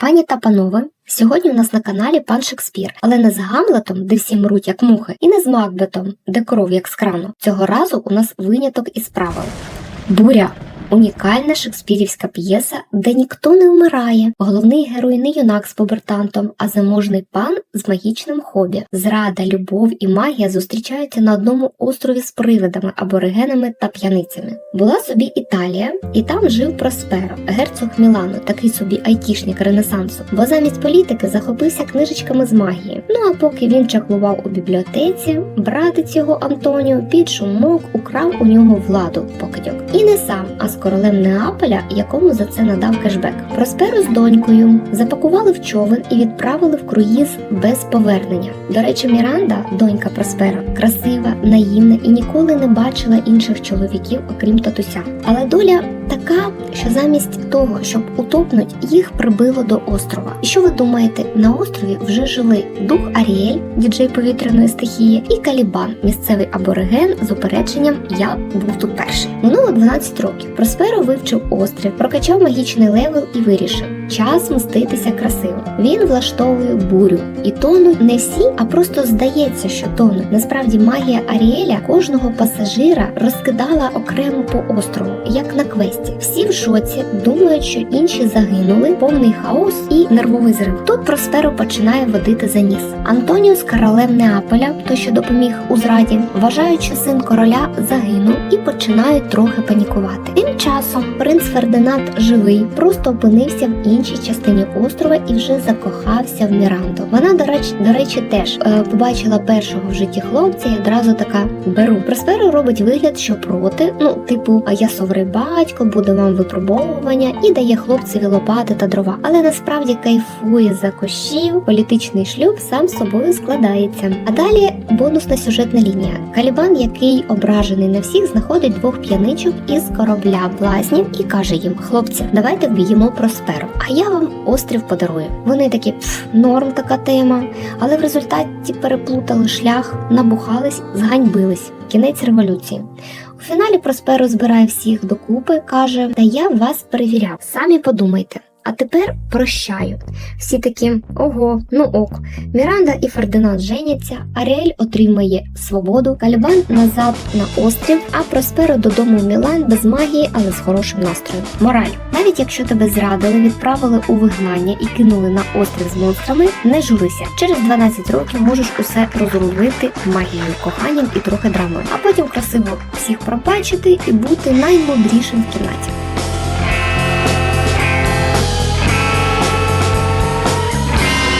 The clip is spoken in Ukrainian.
Пані та панове, сьогодні у нас на каналі пан Шекспір, але не з Гамлетом, де всі мруть як мухи, і не з Макбетом, де кров як з крану. Цього разу у нас виняток із правил. Буря. Унікальна шекспірівська п'єса, де ніхто не вмирає. Головний герой не юнак з побертантом, а заможний пан з магічним хобі. Зрада, любов і магія зустрічаються на одному острові з привидами, аборигенами та п'яницями. Була собі Італія, і там жив Просперо, герцог Мілану, такий собі айтішник Ренесансу, бо замість політики захопився книжечками з магії. Ну а поки він чаклував у бібліотеці, братець його Антоніо під шумок украв у нього владу покидьок. І не сам, а з королем Неаполя, якому за це надав кешбек. Просперу з донькою запакували в човен і відправили в круїз без повернення. До речі, Міранда, донька Проспера, красива, наївна і ніколи не бачила інших чоловіків, окрім татуся. Але доля така, що замість того, щоб утопнуть, їх прибило до острова. І що ви думаєте, на острові вже жили дух Аріель, діджей повітряної стихії, і Калібан, місцевий абориген з упередженням Я був тут перший. Минуло 12 років. Просферо вивчив острів, прокачав магічний левел і вирішив. Час мститися красиво. Він влаштовує бурю, і тонуть не всі, а просто здається, що тонуть. Насправді магія Аріеля кожного пасажира розкидала окремо по острову, як на квесті. Всі в шоці думають, що інші загинули, повний хаос і нервовий зрив. Тут Просперо починає водити за ніс. Антоніо з королем Неаполя, той, що допоміг у зраді, вважають, що син короля загинув і починають трохи панікувати. Тим часом принц Фердинанд живий, просто опинився в іншій частині острова і вже закохався в Міранду. Вона, до речі, до речі, теж е, побачила першого в житті хлопця і одразу така беру. Просперо робить вигляд, що проти. Ну, типу, а я соврий батько, буде вам випробовування і дає хлопцеві лопати та дрова. Але насправді кайфує за кощів, політичний шлюб сам собою складається. А далі бонусна сюжетна лінія. Калібан, який ображений на всіх, знаходить двох п'яничок із корабля блазнів і каже їм: хлопці, давайте вб'ємо просперу. А я вам острів подарую. Вони такі пф, норм така тема, але в результаті переплутали шлях, набухались, зганьбились. Кінець революції. У фіналі Просперо збирає всіх докупи, каже: Та я вас перевіряв. Самі подумайте. А тепер прощаю. Всі такі ого, ну ок. Міранда і Фердинанд женяться, Аріель отримає свободу, Кальбан назад на острів, а Просперо додому в Мілан без магії, але з хорошим настроєм. Мораль. Навіть якщо тебе зрадили, відправили у вигнання і кинули на острів з монстрами, не журися. Через 12 років можеш усе розрулити магією, коханням і трохи драмою. А потім красиво всіх пробачити і бути наймудрішим в кімнаті.